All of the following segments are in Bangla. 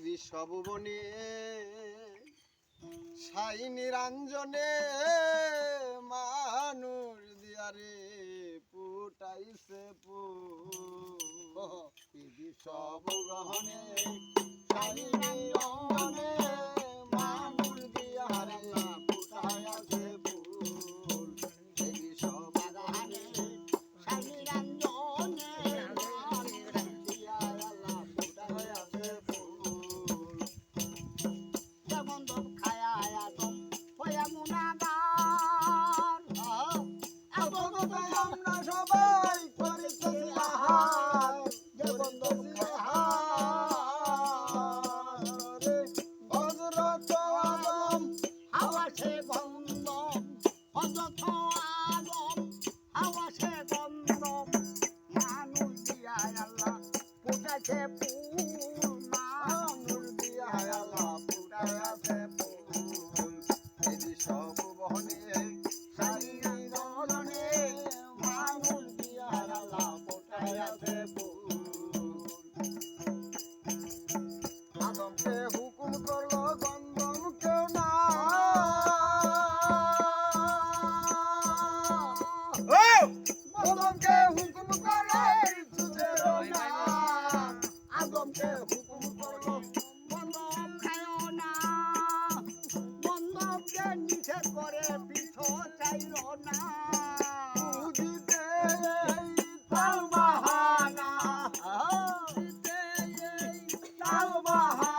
এই সব বনে সাই নিরঞ্জনে মানুষ দিয়ারে পুটাইছে পু। দেবী সব গ্রহণে সাই নিরঞ্জনে মানুষ করে পিছ চাইল না বুঝিতে তাল বাহানা। তাল বাহানা।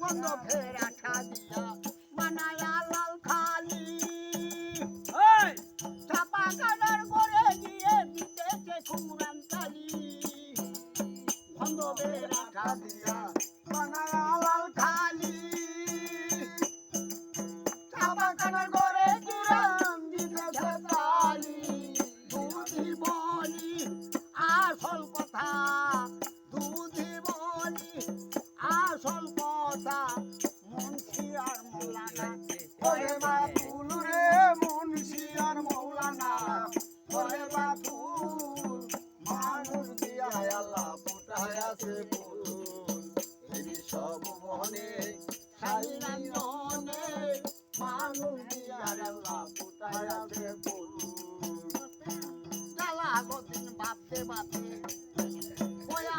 বন্ধ ফেরা দিয়া বানায়া লাল খালি। চাপা কাটার করে দিয়ে দিতেছে কুমরান কালি বন্ধ ফেরা দিয়া ওরে বাপুল রে মুন্সি আর মৌলানা। ওরে বাপুল মানুষ দিয়া আল্লাহ ফুটায়াছে ফুল। এই সব মনে সাইরাঞ্জনে মানুষ দিয়া আল্লাহ ফুটায়াছে ফুল। জ্বালা গদিন বাপতে বাপতে ওয়া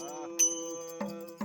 아.